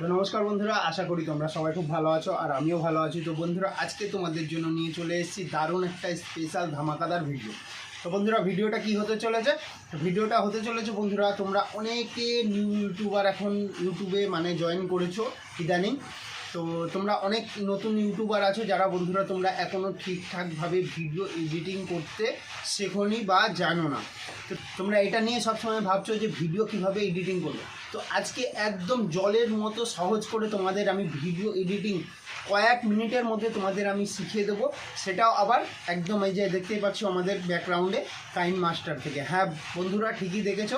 তো নমস্কার বন্ধুরা, আশা করি তোমরা সবাই খুব ভালো আছো আর আমিও ভালো আছি। তো বন্ধুরা, আজকে তোমাদের জন্য নিয়ে চলে এসেছি দারুণ একটা স্পেশাল ধামাকাদার ভিডিও তো বন্ধুরা ভিডিওটা কি হতে চলেছে? ভিডিওটা হতে চলেছে বন্ধুরা, তোমরা অনেকে নিউ ইউটিউবার এখন ইউটিউবে মানে জয়েন করেছ, ইদানিং। তো তোমরা অনেক নতুন ইউটিউবার আছো, যারা বন্ধুরা তোমরা এখনও ঠিকঠাকভাবে ভিডিও এডিটিং করতে শেখোনি বা জানো না। তো তোমরা এটা নিয়ে সবসময় ভাবছ যে ভিডিও কীভাবে এডিটিং করবে। তো আজকে একদম জলের মতো সহজ করে তোমাদের আমি ভিডিও এডিটিং কয়েক মিনিটের মধ্যে তোমাদের আমি শিখিয়ে দেবো। সেটাও আবার একদম এই যে দেখতেই পাচ্ছ আমাদের ব্যাকগ্রাউন্ডে কাইন মাস্টার থেকে। হ্যাঁ বন্ধুরা ঠিকই দেখেছ।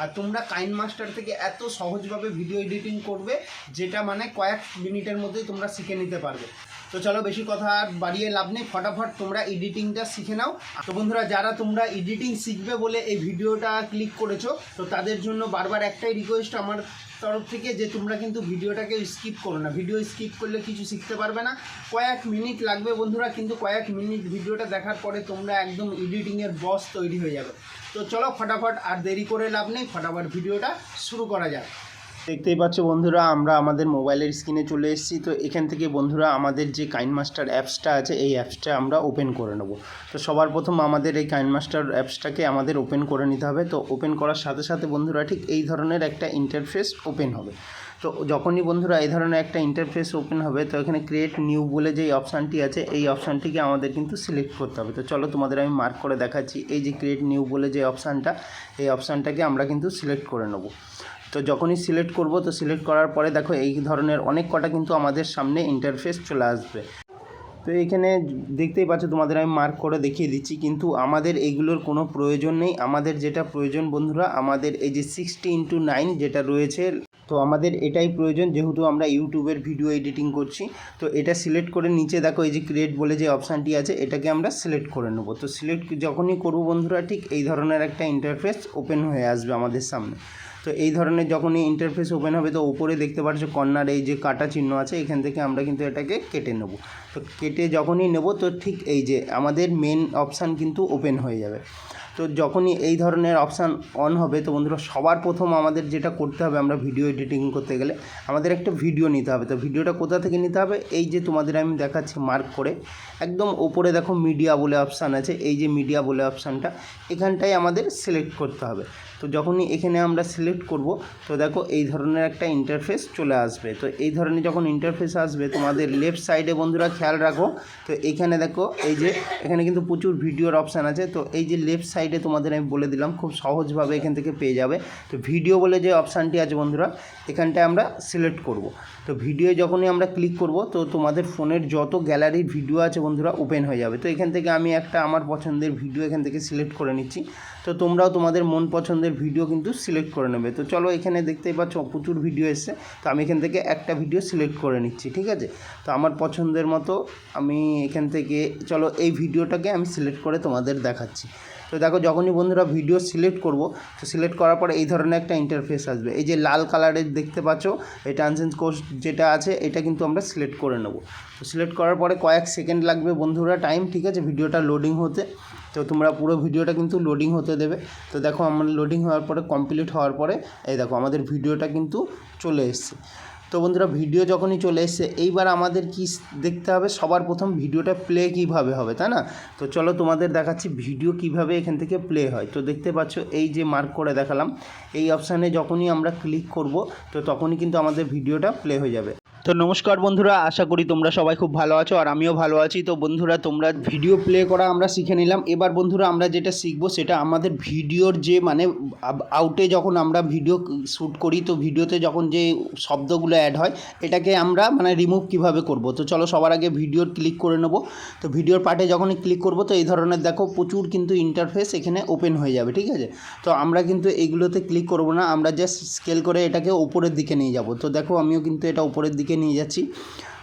আর তোমরা কাইন মাস্টার থেকে এত সহজভাবে ভিডিও এডিটিং করবে, যেটা মানে কয়েক মিনিটের মধ্যেই তোমরা শিখে নিতে পারবে। তো চলো বেশি কথা আর বাড়িয়ে লাভ নেই, ফটাফট তোমরা এডিটিংটা শিখে নাও। তো বন্ধুরা, যারা তোমরা এডিটিং শিখবে বলে এই ভিডিওটা ক্লিক করেছ, তো তাদের জন্য বারবার একটাই রিকোয়েস্ট আমার তরফ থেকে যে তোমরা কিন্তু ভিডিওটাকে স্কিপ করো না। ভিডিও স্কিপ করলে কিছু শিখতে পারবে না। কয়েক মিনিট লাগবে বন্ধুরা, কিন্তু কয়েক মিনিট ভিডিওটা দেখার পরে তোমরা একদম এডিটিংয়ের বস তৈরি হয়ে যাবে। তো চলো ফটাফট আর দেরি করে লাভ নেই, ফটাফট ভিডিওটা শুরু করা যাক। দেখতেই পাচ্ছ বন্ধুরা, আমরা আমাদের মোবাইলের স্ক্রিনে চলে এসেছি। তো এখান থেকে বন্ধুরা, আমাদের যে কাইন মাস্টার অ্যাপসটা আছে, এই অ্যাপসটা আমরা ওপেন করে নেব। তো সবার প্রথম আমাদের এই কাইন মাস্টার অ্যাপসটাকে আমাদের ওপেন করে নিতে হবে। তো ওপেন করার সাথে সাথে বন্ধুরা, ঠিক এই ধরনের একটা ইন্টারফেস ওপেন হবে। তো যখনই বন্ধুরা এই ধরনের একটা ইন্টারফেস ওপেন হবে, তো এখানে ক্রিয়েট নিউ বলে যেই অপশানটি আছে, এই অপশানটিকে আমাদের কিন্তু সিলেক্ট করতে হবে। তো চলো তোমাদের আমি মার্ক করে দেখাচ্ছি। এই যে ক্রিয়েট নিউ বলে যে অপশানটা এই অপশানটাকে আমরা কিন্তু সিলেক্ট করে নেব। তো যখনই সিলেক্ট করব, তো সিলেক্ট করার পরে দেখো এই ধরনের অনেক কটা কিন্তু আমাদের সামনে ইন্টারফেস চলে আসবে। তো এখানে দেখতেই পাচ্ছ, তোমাদের আমি মার্ক করে দেখিয়ে দিচ্ছি, কিন্তু আমাদের এগুলোর কোনো প্রয়োজন নেই। আমাদের যেটা প্রয়োজন বন্ধুরা, আমাদের এই যে সিক্সটি ইন্টু নাইন যেটা রয়েছে তো আমাদের এটাই প্রয়োজন, যেহেতু আমরা ইউটিউবের ভিডিও এডিটিং করছি। তো এটা সিলেক্ট করে নিচে দেখো, এই যে ক্রিয়েট বলে যে অপশানটি আছে, এটাকে আমরা সিলেক্ট করে নেব। তো সিলেক্ট যখনই করব বন্ধুরা, ঠিক এই ধরনের একটা ইন্টারফেস ওপেন হয়ে আসবে আমাদের সামনে। তো এই ধরনের যখনই ইন্টারফেস ওপেন হবে, তো উপরে দেখতে পাচ্ছ কর্নার, এই যে কাটা চিহ্ন আছে, এখান থেকে আমরা কিন্তু এটাকে কেটে নেব। তো কেটে যখনই নেব, তো ঠিক এই যে আমাদের মেন অপশান কিন্তু ওপেন হয়ে যাবে। তো যখনই এই ধরনের অপশান অন হবে, তো বন্ধুরা সবার প্রথম আমাদের যেটা করতে হবে আমরা ভিডিও এডিটিং করতে গেলে আমাদের একটা ভিডিও নিতে হবে। তো ভিডিওটা কোথা থেকে নিতে হবে? এই যে তোমাদের আমি দেখাচ্ছি মার্ক করে। একদম ওপরে দেখো মিডিয়া বলে অপশান আছে। এই যে মিডিয়া বলে অপশানটা এখানটাই আমাদের সিলেক্ট করতে হবে। তো যখনই এখানে আমরা সিলেক্ট করব, তো দেখো এই ধরনের একটা ইন্টারফেস চলে আসবে। তো এই ধরনের যখন ইন্টারফেস আসবে, তোমাদের লেফট সাইডে বন্ধুরা খেয়াল রাখো, তো এখানে দেখো এই যে, এখানে কিন্তু প্রচুর ভিডিওর অপশান আছে। তো এই যে লেফট সাইডে তোমাদের আমি বলে দিলাম, খুব সহজভাবে এখান থেকে পেয়ে যাবে। তো ভিডিও বলে যে অপশানটি আছে বন্ধুরা, এখানটায় আমরা সিলেক্ট করব। তো ভিডিও যখনই আমরা ক্লিক করব, তো তোমাদের ফোনের যত গ্যালারির ভিডিও আছে বন্ধুরা ওপেন হয়ে যাবে। তো এখান থেকে আমি একটা আমার পছন্দের ভিডিও এখান থেকে সিলেক্ট করে নিচ্ছি। তো তোমরাও তোমাদের মন পছন্দের ভিডিও কিন্তু সিলেক্ট করে নেবে। তো চলো এখানে দেখতেই পাচ্ছ প্রচুর ভিডিও এসছে। তো আমি এখান থেকে একটা ভিডিও সিলেক্ট করে নিচ্ছি, ঠিক আছে? তো আমার পছন্দের মতো আমি এখান থেকে, চলো এই ভিডিওটাকে আমি সিলেক্ট করে তোমাদের দেখাচ্ছি। তো দেখো, যখনই বন্ধুরা ভিডিও সিলেক্ট করব, তো সিলেক্ট করার পরে এই ধরনের একটা ইন্টারফেস আসবে। এই যে লাল কালারের দেখতে পাচ্ছ, এই ট্রান্সেন্স কোর্স যেটা আছে, এটা কিন্তু আমরা সিলেক্ট করে নেব। তো সিলেক্ট করার পরে কয়েক সেকেন্ড লাগবে বন্ধুরা টাইম ঠিক আছে? ভিডিওটা লোডিং হতে। তো তোমরা পুরো ভিডিওটা কিন্তু লোডিং হতে দেবে। তো দেখো, আমার লোডিং হওয়ার পরে কমপ্লিট হওয়ার পরে, এই দেখো, আমাদের ভিডিওটা কিন্তু চলে এসছে। তো বন্ধুরা, ভিডিও যখনই চলে এসছে, এইবার আমাদের কি দেখতে হবে, সবার প্রথম ভিডিওটা প্লে কীভাবে হবে, তাই না? তো চলো তোমাদের দেখাচ্ছি ভিডিও কীভাবে এখান থেকে প্লে হয়। তো দেখতে পাচ্ছ, এই যে মার্ক করে দেখালাম, এই অপশানে যখনই আমরা ক্লিক করব, তো তখনই কিন্তু আমাদের ভিডিওটা প্লে হয়ে যাবে। তো নমস্কার বন্ধুরা, আশা করি তোমরা সবাই খুব ভালো আছো আর আমিও ভালো আছি। তো বন্ধুরা, তোমরা ভিডিও প্লে করা আমরা শিখে নিলাম। এবার বন্ধুরা, আমরা যেটা শিখব সেটা আমাদের ভিডিওর যে মানে আউটে যখন আমরা ভিডিও শ্যুট করি, তো ভিডিওতে যখন যে শব্দগুলো অ্যাড হয়, এটাকে আমরা মানে রিমুভ কীভাবে করব? তো চলো সবার আগে ভিডিওর ক্লিক করে নেব। তো ভিডিওর পার্টে যখনই ক্লিক করব, তো এই ধরনের দেখো প্রচুর কিন্তু ইন্টারফেস এখানে ওপেন হয়ে যাবে, ঠিক আছে? তো আমরা কিন্তু এইগুলোতে ক্লিক করব না, আমরা জাস্ট স্কেল করে এটাকে ওপরের দিকে নিয়ে যাব। তো দেখো, আমিও কিন্তু এটা উপরের দিকে নিয়ে যাচ্ছি।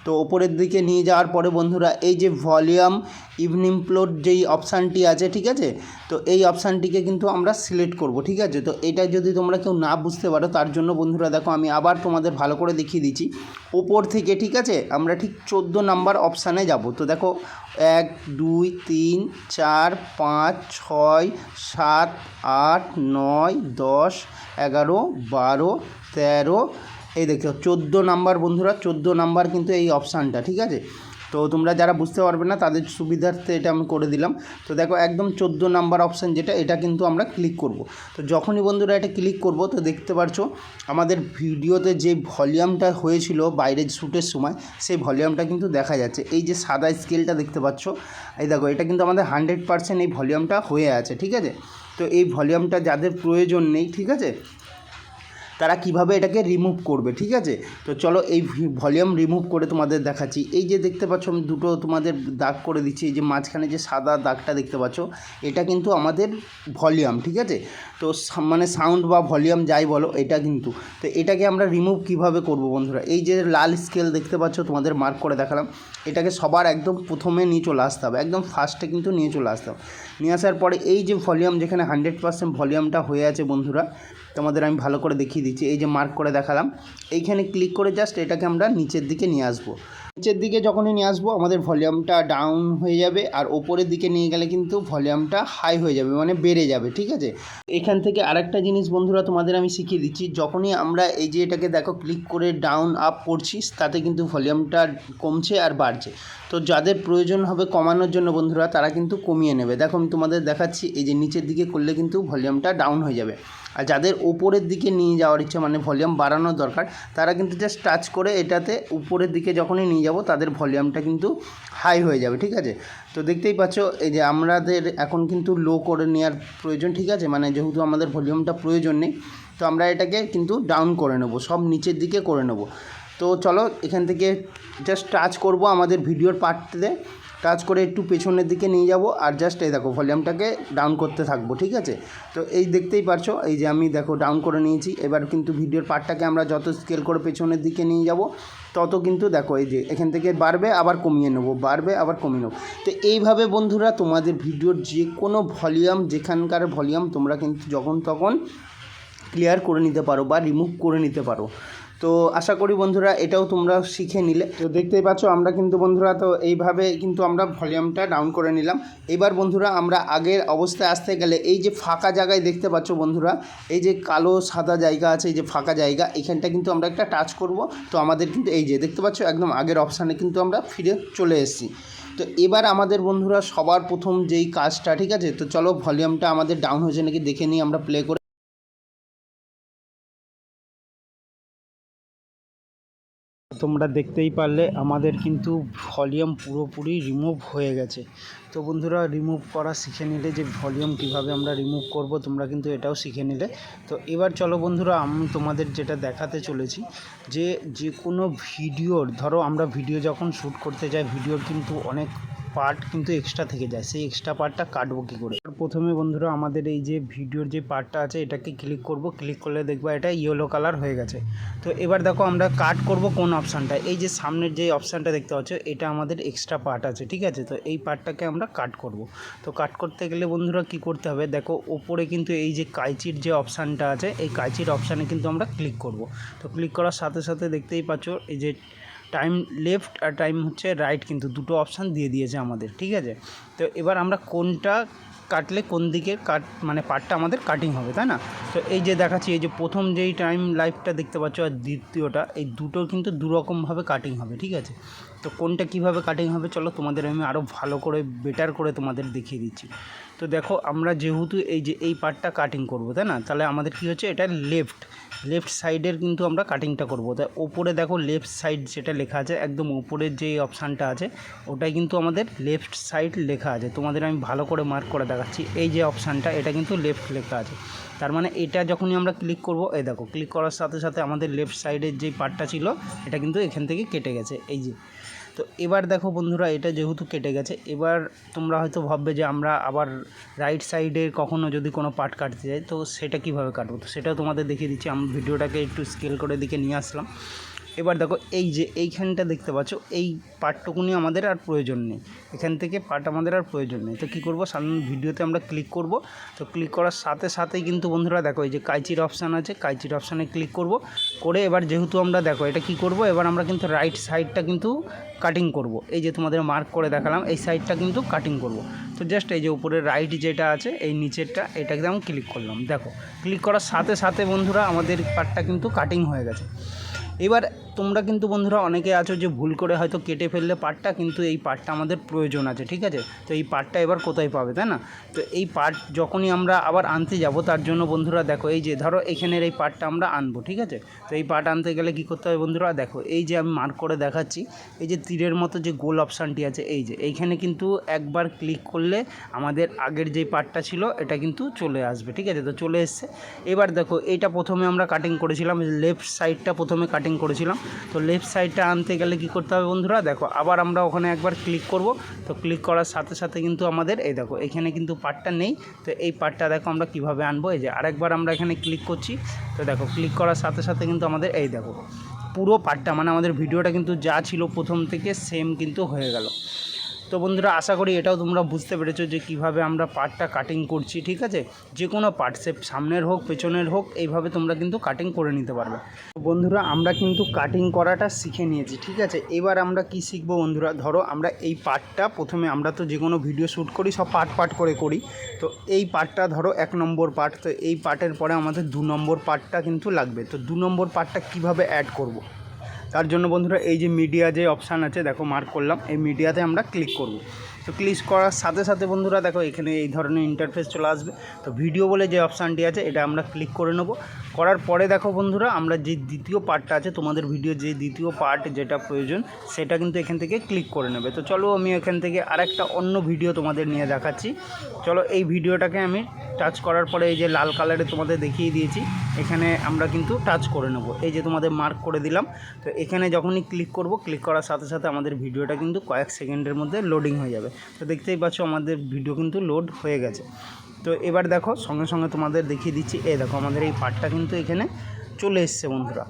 তো ওপরের দিকে নিয়ে যাওয়ার পরে বন্ধুরা, এই যে ভলিউম, ইভিনিং প্লোট যেই অপশানটি আছে, ঠিক আছে? তো এই অপশানটিকে কিন্তু আমরা সিলেক্ট করব, ঠিক আছে? তো এটা যদি তোমরা কেউ না বুঝতে পারো, তার জন্য বন্ধুরা দেখো, আমি আবার তোমাদের ভালো করে দেখিয়ে দিচ্ছি। ওপর থেকে, ঠিক আছে? আমরা ঠিক চোদ্দ নাম্বার অপশানে যাব। তো দেখো, এক, দুই, তিন, চার, পাঁচ, ছয়, সাত, আট, নয়, দশ, এগারো, বারো, তেরো এই দেখো চোদ্দ নাম্বার বন্ধুরা, চোদ্দ নাম্বার কিন্তু এই অপশানটা ঠিক আছে? তো তোমরা যারা বুঝতে পারবে না, তাদের সুবিধার্থে এটা আমি করে দিলাম। তো দেখো, একদম চোদ্দ নাম্বার অপশান যেটা, এটা কিন্তু আমরা ক্লিক করব। তো যখনই বন্ধুরা এটা ক্লিক করব, তো দেখতে পারছ, আমাদের ভিডিওতে যে ভলিউমটা হয়েছিল বাইরের শ্যুটের সময়, সেই ভলিউমটা কিন্তু দেখা যাচ্ছে। এই যে সাদা স্কেলটা দেখতে পাচ্ছ, এই দেখো, এটা কিন্তু আমাদের হান্ড্রেড পার্সেন্ট এই ভলিউমটা হয়ে আছে, ঠিক আছে? তো এই ভলিউমটা যাদের প্রয়োজন নেই, ঠিক আছে? তারা কীভাবে এটাকে রিমুভ করবে, ঠিক আছে? তো চলো এই ভলিউম রিমুভ করে তোমাদের দেখাচ্ছি। এই যে দেখতে পাচ্ছ, আমি দুটো তোমাদের দাগ করে দিচ্ছি। এই যে মাঝখানে যে সাদা দাগটা দেখতে পাচ্ছ, এটা কিন্তু আমাদের ভলিউম ঠিক আছে? তো মানে সাউন্ড বা ভলিউম যাই বলো, এটা কিন্তু। তো এটাকে আমরা রিমুভ কীভাবে করব বন্ধুরা? এই যে লাল স্কেল দেখতে পাচ্ছ, তোমাদের মার্ক করে দেখালাম। এটাকে সবার একদম প্রথমে নিয়ে চলে আসতে হবে। একদম ফার্স্টে কিন্তু নিয়ে চলে আসতে হবে। নিয়ে আসার পরে এই যে ভলিউম, যেখানে হান্ড্রেড পার্সেন্ট ভলিউমটা হয়ে আছে বন্ধুরা, তোমাদের আমি ভালো করে দেখিয়ে দিচ্ছি। এই যে মার্ক করে দেখালাম, এইখানে ক্লিক করে জাস্ট এটাকে আমরা নিচের দিকে নিয়ে আসব। নিচের দিকে যখনই নিয়ে আসব, আমাদের ভলিউমটা ডাউন হয়ে যাবে আর ওপরের দিকে নিয়ে গেলে কিন্তু ভলিউমটা হাই হয়ে যাবে মানে বেড়ে যাবে, ঠিক আছে? এখান থেকে আরেকটা জিনিস বন্ধুরা তোমাদের আমি শিখিয়ে দিচ্ছি, যখনই আমরা এই যে এটাকে দেখো ক্লিক করে ডাউন আপ করছি, তাতে কিন্তু ভলিউমটা কমছে আর বাড়ছে। তো যাদের প্রয়োজন হবে কমানোর জন্য বন্ধুরা, তারা কিন্তু কমিয়ে নেবে। দেখো আমি তোমাদের দেখাচ্ছি, এই যে নিচের দিকে করলে কিন্তু ভলিউমটা ডাউন হয়ে যাবে। আর যাদের উপরের দিকে নিয়ে যাওয়ার ইচ্ছা মানে ভলিউম বাড়ানোর দরকার, তারা কিন্তু জাস্ট টাচ করে এটাতে উপরের দিকে যখনই নিয়ে যাব, তাদের ভলিউমটা কিন্তু হাই হয়ে যাবে, ঠিক আছে? তো দেখতেই পাচ্ছ, এই যে আমাদের এখন কিন্তু লো করে নেওয়ার প্রয়োজন, ঠিক আছে? মানে যেহেতু আমাদের ভলিউমটা প্রয়োজন নেই, তো আমরা এটাকে কিন্তু ডাউন করে নেব, সব নিচের দিকে করে নেব। তো চলো, এখান থেকে জাস্ট টাচ করব আমাদের ভিডিওর পার্টতে টাচ করে একটু পেছনের দিকে নিয়ে যাব আর জাস্ট এই দেখো ভলিউমটাকে ডাউন করতে থাকব, ঠিক আছে? তো এই দেখতেই পারছ, এই যে আমি দেখো ডাউন করে নিয়েছি। এবার কিন্তু ভিডিওর পার্টটাকে আমরা যত স্কেল করে পেছনের দিকে নিয়ে যাব, তত কিন্তু দেখো এই যে এখান থেকে বাড়বে, আবার কমিয়ে নেব, বাড়বে, আবার কমিয়ে নেব। তো এইভাবে বন্ধুরা তোমাদের ভিডিওর যে কোনো ভলিউম, যেখানকার ভলিউম তোমরা কিন্তু যখন তখন ক্লিয়ার করে নিতে পারো বা রিমুভ করে নিতে পারো। তো আশা করি বন্ধুরা এটাও তোমরা শিখে নিলে। তো দেখতেই পাচ্ছ, আমরা কিন্তু বন্ধুরা তো এইভাবে কিন্তু আমরা ভলিউমটা ডাউন করে নিলাম। এবার বন্ধুরা আমরা আগের অবস্থায় আসতে গেলে এই যে ফাঁকা জায়গায় দেখতে পাচ্ছ বন্ধুরা, এই যে কালো সাদা জায়গা আছে, এই যে ফাঁকা জায়গা, এখানটা কিন্তু আমরা একটা টাচ করব। তো আমাদের কিন্তু এই যে দেখতে পাচ্ছ, একদম আগের অপশানে কিন্তু আমরা ফিরে চলে এসেছি। তো এবার আমাদের বন্ধুরা সবার প্রথম যেই কাজটা, ঠিক আছে? তো চলো ভলিউমটা আমাদের ডাউন হয়েছে নাকি দেখে নিই, আমরা প্লে করে তোমরা দেখতেই পারলে, আমাদের কিন্তু ভলিউম পুরোপুরি রিমুভ হয়ে গেছে। তো বন্ধুরা, রিমুভ করা শিখে নিলে যে ভলিউম কীভাবে আমরা রিমুভ করব, তোমরা কিন্তু এটাও শিখে নিলে। তো এবার চলো বন্ধুরা, আমি তোমাদের যেটা দেখাতে চলেছি, যে যে কোনো ভিডিওর, ধরো আমরা ভিডিও যখন শ্যুট করতে যাই, ভিডিওর কিন্তু অনেক পার্ট কিন্তু এক্সট্রা থেকে যায়। সেই এক্সট্রা পার্টটা কাটবো কী করে? প্রথমে বন্ধুরা, আমাদের এই যে ভিডিওর যে পার্টটা আছে, এটাকে ক্লিক করব। ক্লিক করলে দেখব এটা ইয়েলো কালার হয়ে গেছে। তো এবার দেখো আমরা কাট করব কোন অপশানটা এই যে সামনের যে অপশানটা দেখতে পাচ্ছ, এটা আমাদের এক্সট্রা পার্ট আছে, ঠিক আছে? তো এই পার্টটাকে আমরা কাট করব। তো কাট করতে গেলে বন্ধুরা কি করতে হবে? দেখো, ওপরে কিন্তু এই যে কাইচির যে অপশানটা আছে, এই কাইচির অপশানে কিন্তু আমরা ক্লিক করব। তো ক্লিক করার সাথে সাথে দেখতেই পাচ্ছ, এই যে টাইম লেফট আর টাইম হচ্ছে রাইট কিন্তু দুটো অপশান দিয়ে দিয়েছে আমাদের, ঠিক আছে? তো এবার আমরা কোনটা কাটলে কোন দিকে কাট মানে পার্টটা আমাদের কাটিং হবে, তাই না? তো এই যে দেখাচ্ছি, এই যে প্রথম যেই টাইম লাইফটা দেখতে পাচ্ছ আর দ্বিতীয়টা, এই দুটো কিন্তু দুরকমভাবে কাটিং হবে, ঠিক আছে? তো কোনটা কীভাবে কাটিং হবে, চলো তোমাদের আমি আরও ভালো করে বেটার করে তোমাদের দেখিয়ে দিচ্ছি। তো দেখো, আমরা যেহেতু এই যে, এই পার্টটা কাটিং করব, তাই না? তাহলে আমাদের কি হচ্ছে, এটা লেফট লেফট সাইডের কিন্তু আমরা কাটিংটা করব। তাই ওপরে দেখো লেফট সাইড যেটা লেখা আছে, একদম উপরের যে অপশানটা আছে, ওটাই কিন্তু আমাদের লেফট সাইড লেখা আছে। তোমাদের আমি ভালো করে মার্ক করে দেখাচ্ছি, এই যে অপশানটা এটা কিন্তু লেফট লেখা আছে। তার মানে এটা যখনই আমরা ক্লিক করব, এই দেখো ক্লিক করার সাথে সাথে আমাদের লেফট সাইডের যে পার্টটা ছিল, এটা কিন্তু এখান থেকে কেটে গেছে। এই যে তো এবার দেখো বন্ধুরা, এটা যেহেতু কেটে গেছে, এবার তোমরা হয়তো ভাববে যে আমরা আবার রাইট সাইডে কখনো যদি কোনো পার্ট কাটতে যাই, তো সেটা কীভাবে কাটবো? তো সেটাও তোমাদের দেখিয়ে দিচ্ছি, আমি ভিডিওটাকে একটু স্কেল করে দিকে নিয়ে আসলাম। এবার দেখো, এই যে এইখানটা দেখতে পাচ্ছ, এই পার্টটুকুনি আমাদের আর প্রয়োজন নেই। এখান থেকে পার্ট আমাদের আর প্রয়োজন নেই। তো কী করব সাধারণ ভিডিওতে আমরা ক্লিক করব। তো ক্লিক করার সাথে সাথেই কিন্তু বন্ধুরা দেখো, এই যে কাইচির অপশান আছে কাইচির অপশানে ক্লিক করব। করে এবার যেহেতু আমরা দেখো, এটা কি করব, এবার আমরা কিন্তু রাইট সাইডটা কিন্তু কাটিং করব। এই যে তোমাদের মার্ক করে দেখালাম, এই সাইডটা কিন্তু কাটিং করব। তো জাস্ট এই যে উপরে রাইট যেটা আছে, এই নিচেরটা, এটাকে আমি ক্লিক করলাম। দেখো ক্লিক করার সাথে সাথে বন্ধুরা আমাদের পার্টটা কিন্তু কাটিং হয়ে গেছে। এবার তোমরা কিন্তু বন্ধুরা অনেকে আছো যে ভুল করে হয়তো কেটে ফেললে পার্টটা, কিন্তু এই পার্টটা আমাদের প্রয়োজন আছে, ঠিক আছে? তো এই পার্টটা এবার কোথায় পাবে, তাই না? তো এই পার্ট যখনই আমরা আবার আনতে যাব, তার জন্য বন্ধুরা দেখো, এই যে ধরো এখানের এই পার্টটা আমরা আনব, ঠিক আছে? তো এই পার্ট আনতে গেলে কী করতে হবে বন্ধুরা, দেখো, এই যে আমি মার্ক করে দেখাচ্ছি, এই যে তীরের মতো যে গোল অপশানটি আছে, এই যে, এইখানে কিন্তু একবার ক্লিক করলে আমাদের আগের যে পার্টটা ছিল, এটা কিন্তু চলে আসবে, ঠিক আছে? তো চলে এসছে। এবার দেখো এইটা প্রথমে আমরা কাটিং করেছিলাম লেফট সাইডটা প্রথমে কাটিং করেছিলাম। তো লেফট সাইডটা আনতে গেলে কি করতে হবে বন্ধুরা? দেখো, আবার আমরা ওখানে একবার ক্লিক করব। তো ক্লিক করার সাথে সাথে কিন্তু আমাদের, এই দেখো, এখানে কিন্তু পার্টটা নেই। তো এই পার্টটা দেখো আমরা কীভাবে আনব? এই যে আরেকবার আমরা এখানে ক্লিক করছি। তো দেখো ক্লিক করার সাথে সাথে কিন্তু আমাদের, এই দেখো, পুরো পার্টটা মানে আমাদের ভিডিওটা কিন্তু যা ছিল প্রথম থেকে সেম কিন্তু হয়ে গেল। তো বন্ধুরা, আশা করি এটাও তোমরা বুঝতে পেরেছ যে কীভাবে আমরা পার্টটা কাটিং করছি, ঠিক আছে? যে কোনো পার্ট সে সামনের হোক, পেছনের হোক, এইভাবে তোমরা কিন্তু কাটিং করে নিতে পারবে। তো বন্ধুরা, আমরা কিন্তু কাটিং করাটা শিখে নিয়েছি, ঠিক আছে? এবার আমরা কি শিখব বন্ধুরা? ধরো, আমরা এই পার্টটা প্রথমে আমরা তো যে কোনো ভিডিও শ্যুট করি, সব পার্ট পার্ট করে করি। তো এই পার্টটা ধরো এক নম্বর পার্ট তো এই পার্টের পরে আমাদের দু নম্বর পার্টটা কিন্তু লাগবে। তো দু নম্বর পার্টটা কীভাবে অ্যাড করব। তার জন্য বন্ধুরা এই যে মিডিয়া যে অপশান আছে, দেখো মার্ক করলাম। এই মিডিয়াতে আমরা ক্লিক করব। তো ক্লিক করার সাথে সাথে বন্ধুরা দেখো এখানে এই ধরনের ইন্টারফেস চলে আসবে। তো ভিডিও বলে যে অপশানটি আছে, এটা আমরা ক্লিক করে নেব। করার পরে দেখো বন্ধুরা, আমরা যে দ্বিতীয় পার্টটা আছে, তোমাদের ভিডিও যে দ্বিতীয় পার্ট যেটা প্রয়োজন, সেটা কিন্তু এখান থেকে ক্লিক করে নেবে। তো চলো আমি এখান থেকে আরেকটা অন্য ভিডিও তোমাদের নিয়ে দেখাচ্ছি। চলো এই ভিডিওটাকে আমি টাচ করার পরে এই যে লাল কালারে তোমাদের দেখিয়ে দিয়েছি, এখানে আমরা কিন্তু টাচ করে নেব। এই যে তোমাদের মার্ক করে দিলাম, তো এখানে যখনই ক্লিক করব ক্লিক করার সাথে সাথে আমাদের ভিডিওটা কিন্তু কয়েক সেকেন্ডের মধ্যে লোডিং হয়ে যাবে। তো দেখতেই পাচ্ছ আমাদের ভিডিও কিন্তু লোড হয়ে গেছে। তো এবার দেখো, সঙ্গে সঙ্গে তোমাদের দেখিয়ে দিচ্ছি। এই দেখো, আমাদের এই পার্টটা কিন্তু এখানে চলে এসছে বন্ধুরা।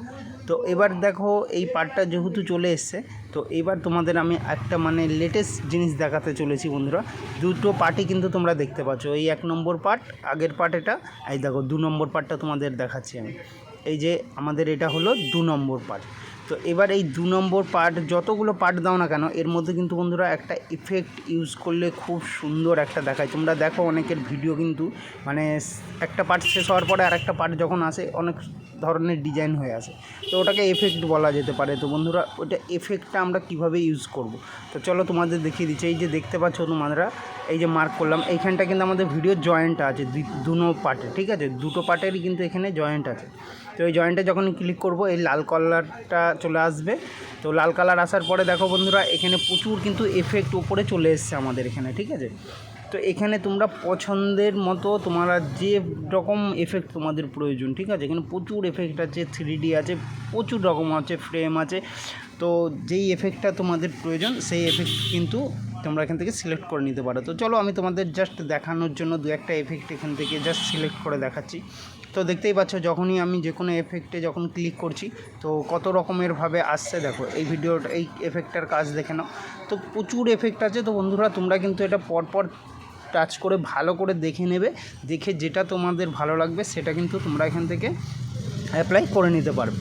তো এবার দেখো, এই পার্টটা যেহেতু চলে এসছে, তো এবার তোমাদের আমি একটা মানে লেটেস্ট জিনিস দেখাতে চলেছি বন্ধুরা। দুটো পার্টই কিন্তু তোমরা দেখতে পাচ্ছ। এই এক নম্বর পার্ট আগের পার্ট এটা, এই দেখো, দু নম্বর পার্টটা তোমাদের দেখাচ্ছি আমি। এই যে আমাদের এটা হলো দু নম্বর পার্ট তো এবার এই দু নম্বর পার্ট যতগুলো পার্ট দাও না কেন, এর মধ্যে কিন্তু বন্ধুরা একটা ইফেক্ট ইউজ করলে খুব সুন্দর একটা দেখায়। তোমরা দেখো অনেকের ভিডিও কিন্তু মানে একটা পার্ট শেষ হওয়ার পরে আর একটা পার্ট যখন আসে, অনেক ধরনের ডিজাইন হয়ে আসে। তো ওটাকে এফেক্ট বলা যেতে পারে। তো বন্ধুরা, ওটা এফেক্টটা আমরা কীভাবে ইউজ করব? তো চলো তোমাদের দেখিয়ে দিচ্ছি। এই যে দেখতে পাচ্ছ তোমরা, এই যে মার্ক করলাম। এইখানটা কিন্তু আমাদের ভিডিও জয়েন্ট আছে দুনো পার্টে ঠিক আছে? দুটো পার্টেরই কিন্তু এখানে জয়েন্ট আছে। তো এই জয়েন্টে যখন ক্লিক করব, এই লাল কালারটা চলে আসবে। তো লাল কালার আসার পরে দেখো বন্ধুরা, এখানে প্রচুর কিন্তু এফেক্ট উপরে চলে এসছে আমাদের এখানে, ঠিক আছে? তো এখানে তোমরা পছন্দের মতো তোমরা যে রকম এফেক্ট তোমাদের প্রয়োজন, ঠিক আছে? এখানে প্রচুর এফেক্ট আছে থ্রি আছে, প্রচুর রকম আছে ফ্রেম আছে। তো যেই এফেক্টটা তোমাদের প্রয়োজন, সেই এফেক্ট কিন্তু তোমরা এখান থেকে সিলেক্ট করে নিতে পারো। তো চলো আমি তোমাদের জাস্ট দেখানোর জন্য দু একটা এফেক্ট এখান থেকে জাস্ট সিলেক্ট করে দেখাচ্ছি। তো দেখতেই পাচ্ছ, যখনই আমি যে কোনো এফেক্টে যখন ক্লিক করছি, তো কত রকমেরভাবে আসছে দেখো, এই ভিডিওটা এই এফেক্টটার কাজ দেখে নাও। তো প্রচুর এফেক্ট আছে, তো বন্ধুরা তোমরা কিন্তু এটা পরপর টাচ করে, ভালো করে দেখে নেবে, দেখে যেটা তোমাদের ভালো লাগবে, সেটা কিন্তু তোমরা এখান থেকে অ্যাপ্লাই করে নিতে পারবে।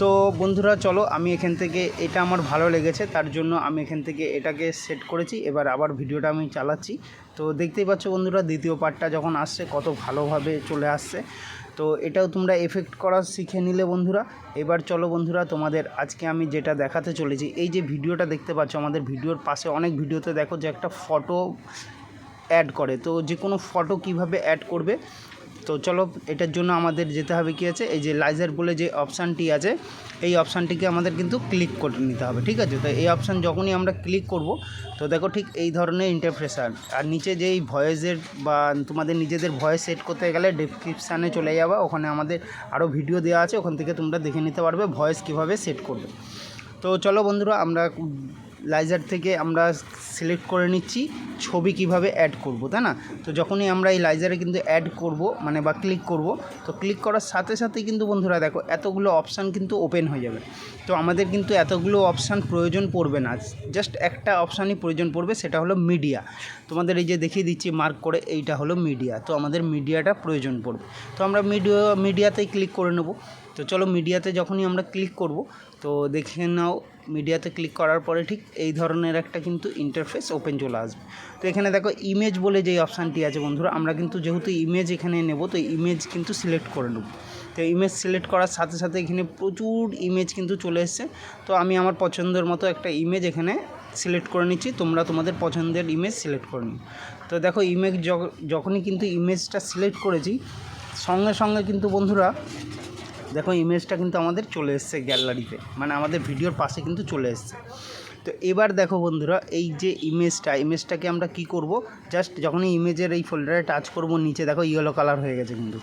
তো বন্ধুরা, চলো আমি এখান থেকে এটা আমার ভালো লেগেছে, তার জন্য আমি এখান থেকে এটাকে সেট করেছি। এবার আবার ভিডিওটা আমি চালাচ্ছি। তো দেখতেই পাচ্ছ বন্ধুরা, দ্বিতীয় পার্টটা যখন আসছে, কত ভালোভাবে চলে আসছে। তো এটাও তোমরা এফেক্ট করা শিখে নিলে বন্ধুরা। এবার চলো বন্ধুরা, তোমাদের আজকে আমি যেটা দেখাতে চলেছি, এই যে ভিডিওটা দেখতে পাচ্ছ, আমাদের ভিডিওর পাশে অনেক ভিডিওতে দেখো যে একটা ফটো অ্যাড করে। তো যে কোনো ফটো কীভাবে অ্যাড করবে তো চলো, এটার জন্য আমাদের যেতে হবে কি আছে? এই যে লাইজার বলে যে অপশানটি আছে, এই অপশানটিকে আমাদের কিন্তু ক্লিক করে নিতে হবে, ঠিক আছে? তো এই অপশান যখনই আমরা ক্লিক করব, তো দেখো ঠিক এই ধরনের ইন্টারপ্রেশান আর নিচে যেই ভয়েসের বা তোমাদের নিজেদের ভয়েস সেট করতে গেলে ডিসক্রিপশানে চলে যাবে, ওখানে আমাদের আরও ভিডিও দেওয়া আছে, ওখান থেকে তোমরা দেখে নিতে পারবে ভয়েস কীভাবে সেট করবে। তো চলো বন্ধুরা, আমরা লাইজার থেকে আমরা সিলেক্ট করে নিচ্ছি, ছবি কীভাবে অ্যাড করব, তাই না? তো যখনই আমরা এই লাইজারে কিন্তু অ্যাড করব মানে বা ক্লিক করব, তো ক্লিক করার সাথে সাথে কিন্তু বন্ধুরা দেখো, এতগুলো অপশান কিন্তু ওপেন হয়ে যাবে। তো আমাদের কিন্তু এতগুলো অপশান প্রয়োজন পড়বে না জাস্ট একটা অপশানই প্রয়োজন পড়বে, সেটা হলো মিডিয়া তোমাদের এই যে দেখিয়ে দিচ্ছি মার্ক করে এইটা হলো মিডিয়া তো আমাদের মিডিয়াটা প্রয়োজন পড়বে। তো আমরা মিডিয়া মিডিয়াতেই ক্লিক করে নেব। তো চলো মিডিয়াতে যখনই আমরা ক্লিক করব, তো দেখে নাও মিডিয়াতে ক্লিক করার পরে ঠিক এই ধরনের একটা কিন্তু ইন্টারফেস ওপেন চলে আসবে। তো এখানে দেখো ইমেজ বলে যেই অপশানটি আছে বন্ধুরা, আমরা কিন্তু যেহেতু ইমেজ এখানে নেব, তো ইমেজ কিন্তু সিলেক্ট করে নেব। তো ইমেজ সিলেক্ট করার সাথে সাথে এখানে প্রচুর ইমেজ কিন্তু চলে এসছে। তো আমি আমার পছন্দের মতো একটা ইমেজ এখানে সিলেক্ট করে নিচ্ছি, তোমরা তোমাদের পছন্দের ইমেজ সিলেক্ট করে নিও। তো দেখো ইমেজ যখনই কিন্তু ইমেজটা সিলেক্ট করেছি, সঙ্গে সঙ্গে কিন্তু বন্ধুরা দেখো ইমেজটা কিন্তু আমাদের চলে এসছে গ্যালারিতে মানে আমাদের ভিডিওর পাশে কিন্তু চলে এসছে। তো এবার দেখো বন্ধুরা, এই যে ইমেজটা ইমেজটাকে আমরা কি করব? জাস্ট যখনই ইমেজের এই ফোল্ডারে টাচ করব, নিচে দেখো ইয়েলো কালার হয়ে গেছে কিন্তু।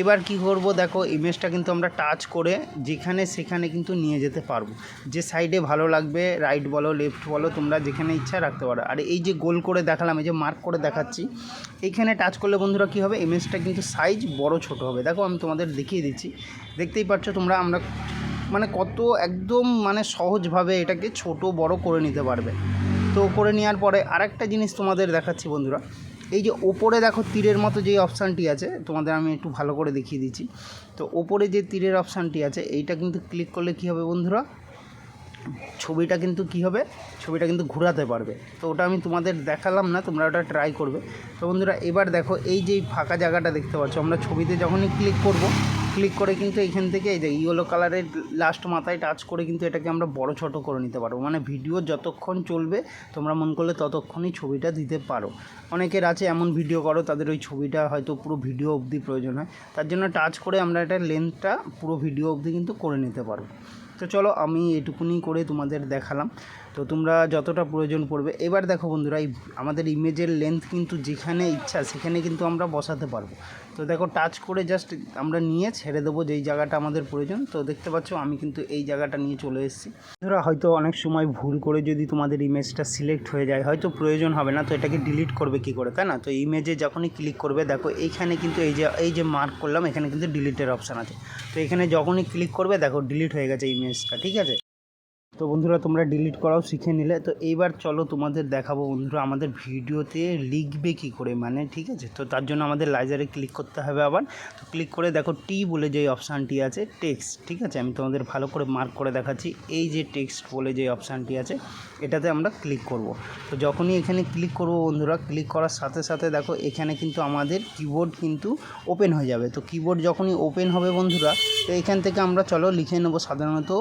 এবার কি করব? দেখো ইমেজটা কিন্তু আমরা টাচ করে যেখানে সেখানে কিন্তু নিয়ে যেতে পারব। যে সাইডে ভালো লাগবে রাইট বলো লেফট বলো, তোমরা যেখানে ইচ্ছা রাখতে পারো। আর এই যে গোল করে দেখালাম, এই যে মার্ক করে দেখাচ্ছি এইখানে টাচ করলে বন্ধুরা কী হবে? ইমেজটা কিন্তু সাইজ বড় ছোট হবে। দেখো আমি তোমাদের দেখিয়ে দিচ্ছি। দেখতেই পাচ্ছ তোমরা, আমরা মানে কত একদম মানে সহজভাবে এটাকে ছোট, বড় করে নিতে পারবে। তো করে নেওয়ার পরে আরেকটা জিনিস তোমাদের দেখাচ্ছি বন্ধুরা। এই যে ওপরে দেখো তীরের মতো যে অপশানটি আছে, তোমাদের আমি একটু ভালো করে দেখিয়ে দিচ্ছি। তো ওপরে যে তীরের অপশানটি আছে, এইটা কিন্তু ক্লিক করলে কী হবে বন্ধুরা? ছবিটা কিন্তু কি হবে? ছবিটা কিন্তু ঘোরাতে পারবে। তো ওটা আমি তোমাদের দেখালাম না, তোমরা ওটা ট্রাই করবে। তো বন্ধুরা, এবার দেখো এই যে ফাঁকা জায়গাটা দেখতে পাচ্ছ, আমরা ছবিতে যখনই ক্লিক করব ক্লিক করে কিন্তু এখান থেকে এই যে ইয়েলো কালারের লাস্ট মাথায় টাচ করে কিন্তু এটাকে আমরা বড় ছোট করে নিতে পারব। মানে ভিডিও যতক্ষণ চলবে, তোমরা মন করলে ততক্ষণই ছবিটা দিতে পারো। অনেকের আছে এমন ভিডিও করো, তাদের ওই ছবিটা হয়তো পুরো ভিডিও অবধি প্রয়োজন হয়। তার জন্য টাচ করে আমরা এটা লেন্থটা পুরো ভিডিও অবধি কিন্তু করে নিতে পারব। তো চলো আমি এটুকুনি করে তোমাদের দেখালাম। তো তোমরা যতটা প্রয়োজন পড়বে। এবার দেখো বন্ধুরা, এই আমাদের ইমেজের লেন্থ কিন্তু যেখানে ইচ্ছা সেখানে কিন্তু আমরা বসাতে পারব। তো দেখো টাচ করে জাস্ট আমরা নিয়ে ছেড়ে দেবো যেই জায়গাটা আমাদের প্রয়োজন। তো দেখতে পাচ্ছ, আমি কিন্তু এই জায়গাটা নিয়ে চলে এসেছি। বন্ধুরা, হয়তো অনেক সময় ভুল করে যদি তোমাদের ইমেজটা সিলেক্ট হয়ে যায়, হয়তো প্রয়োজন হবে না। তো এটাকে ডিলিট করবে কি করে, তাই না? তো ইমেজে যখনই ক্লিক করবে, দেখো এইখানে কিন্তু এই যে এই যে মার্ক করলাম, এখানে কিন্তু ডিলিটের অপশান আছে। তো এখানে যখনই ক্লিক করবে, দেখো ডিলিট হয়ে গেছে ইমেজটা ঠিক আছে? তো বন্ধুরা, তোমরা ডিলিট করাও শিখে নিলে। তো এইবার চলো তোমাদের দেখাবো বন্ধুরা, আমাদের ভিডিওতে লিখবে কি করে মানে ঠিক আছে? তো তার জন্য আমাদের লাইজারে ক্লিক করতে হবে আবার। তো ক্লিক করে দেখো টি বলে যে অপশানটি আছে টেক্সট ঠিক আছে? আমি তোমাদের ভালো করে মার্ক করে দেখাচ্ছি। এই যে টেক্সট বলে যে অপশানটি আছে, এটাতে আমরা ক্লিক করব। তো যখনই এখানে ক্লিক করব বন্ধুরা ক্লিক করার সাথে সাথে দেখো, এখানে কিন্তু আমাদের কিবোর্ড কিন্তু ওপেন হয়ে যাবে। তো কিবোর্ড যখনই ওপেন হবে বন্ধুরা, তো এখান থেকে আমরা চলো লিখে নেব সাধারণত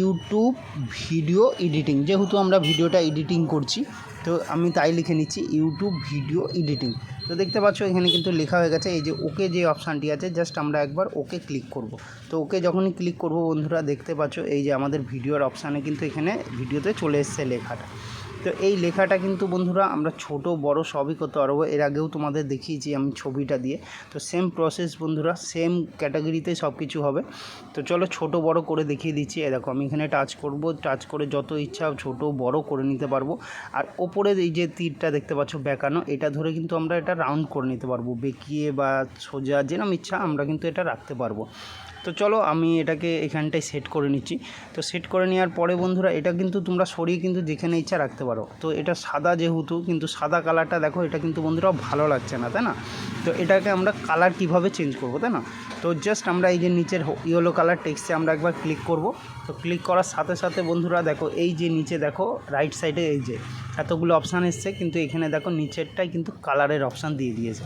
ইউটিউব ভিডিও এডিটিং, যেহেতু আমরা ভিডিওটা এডিটিং করছি, তো আমি তাই লিখে নিচ্ছি ইউটিউব ভিডিও এডিটিং। তো দেখতে পাচ্ছ, এখানে কিন্তু লেখা হয়ে গেছে, এই যে ওকে যে অপশানটি আছে, জাস্ট আমরা একবার ওকে ক্লিক করব। তো ওকে যখনই ক্লিক করব বন্ধুরা, দেখতে পাচ্ছ, এই যে আমাদের ভিডিওর অপশানে কিন্তু এখানে ভিডিওতে চলে এসছে লেখাটা। তো এই লেখাটা কিন্তু বন্ধুরা আমরা ছোট, বড় সবই করতে পারব। এর আগেও তোমাদের দেখিয়েছি আমি ছবিটা দিয়ে। তো সেম প্রসেস বন্ধুরা সেম ক্যাটাগরিতে সব কিছু হবে। তো চলো ছোট, বড় করে দেখিয়ে দিচ্ছি। দেখো, আমি এখানে টাচ করব। টাচ করে যত ইচ্ছা ছোট, বড় করে নিতে পারব। আর ওপরে এই যে তীরটা দেখতে পাচ্ছ, বেঁকানো, এটা ধরে কিন্তু আমরা এটা রাউন্ড করে নিতে পারব। বেঁকিয়ে বা সোজা যেরকম ইচ্ছা আমরা কিন্তু এটা রাখতে পারব। তো চলো আমি এটাকে এখানটায় সেট করে নিচ্ছি। তো সেট করে নেওয়ার পরে বন্ধুরা, এটা কিন্তু তোমরা সরিয়ে কিন্তু যেখানে ইচ্ছা রাখতে পারো। তো এটা সাদা যেহেতু, কিন্তু সাদা কালারটা দেখো, এটা কিন্তু বন্ধুরা ভালো লাগছে না, তাই না? তো এটাকে আমরা কালার কীভাবে চেঞ্জ করব, তাই না? তো জাস্ট আমরা এই যে নিচের ইয়েলো কালার টেক্সটে আমরা একবার ক্লিক করব। তো ক্লিক করার সাথে সাথে বন্ধুরা দেখো, এই যে নিচে দেখো রাইট সাইডে এই যে এতগুলো অপশান এসছে, কিন্তু এখানে দেখো নিচেরটাই কিন্তু কালারের অপশান দিয়ে দিয়েছে।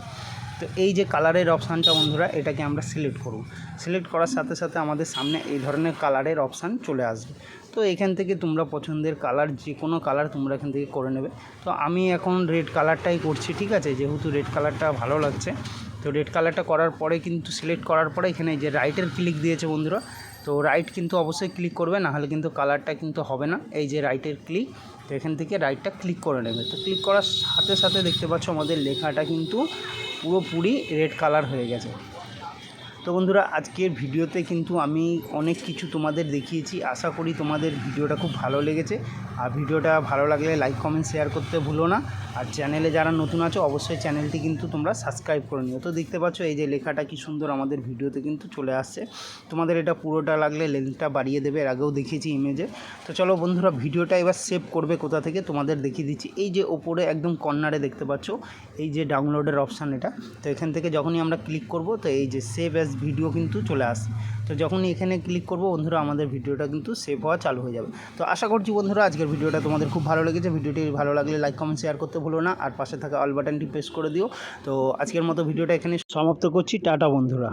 তো এই যে কালারের অপশানটা বন্ধুরা, এটাকে আমরা সিলেক্ট করব। সিলেক্ট করার সাথে সাথে আমাদের সামনে এই ধরনের কালারের অপশান চলে আসবে। তো এখান থেকে তোমরা পছন্দের কালার যে কোনো কালার তোমরা এখান থেকে করে নেবে। তো আমি এখন রেড কালারটাই করছি, ঠিক আছে? যেহেতু রেড কালারটা ভালো লাগছে। তো রেড কালারটা করার পরে কিন্তু সিলেক্ট করার পরে এখানে যে রাইটের ক্লিক দিয়েছে বন্ধুরা, তো রাইট কিন্তু অবশ্যই ক্লিক করবে, নাহলে কিন্তু কালারটা কিন্তু হবে না। এই যে রাইটের ক্লিক তো এখান থেকে রাইটটা ক্লিক করে নেবে। তো ক্লিক করার সাথে সাথে দেখতে পাচ্ছ আমাদের লেখাটা কিন্তু পুরোপুরি রেড কালার হয়ে গেছে। তো বন্ধুরা, আজকের ভিডিওতে কিন্তু আমি অনেক কিছু তোমাদের দেখিয়েছি। আশা করি তোমাদের ভিডিওটা খুব ভালো লেগেছে। আর ভিডিওটা ভালো লাগলে লাইক, কমেন্ট, শেয়ার করতে ভুলো না। আর চ্যানেলে যারা নতুন আছো, অবশ্যই চ্যানেলটি কিন্তু তোমরা সাবস্ক্রাইব করে নিও। তো দেখতে পাচ্ছ, এই যে লেখাটা কি সুন্দর আমাদের ভিডিওতে কিন্তু চলে আসছে। তোমাদের এটা পুরোটা লাগলে লেন্থটা বাড়িয়ে দেবে। এর আগেও দেখিয়েছি ইমেজে তো চলো বন্ধুরা, ভিডিওটা এবার সেভ করবে কোথা থেকে? তোমাদের দেখিয়ে দিচ্ছি। এই যে ওপরে একদম কর্নারে দেখতে পাচ্ছ, এই যে ডাউনলোডের অপশান এটা। তো এখান থেকে যখনই আমরা ক্লিক করব, তো এই যে সেভ অ্যাজ ভিডিও কিন্তু চলে আসে তো যখন এখানে ক্লিক করব, বন্ধুরা, আমাদের ভিডিওটা কিন্তু সেভ হওয়া চালু হয়ে যাবে। তো আশা করছি বন্ধুরা, আজকের ভিডিওটা তোমাদের খুব ভালো লেগেছে। ভিডিওটি ভালো লাগলে লাইক কমেন্ট শেয়ার করতে ভুলো না। আর পাশে থাকা অল বাটনটি প্রেস করে দিও। তো আজকের মতো ভিডিওটা এখানে সমাপ্ত করছি। টাটা, বন্ধুরা।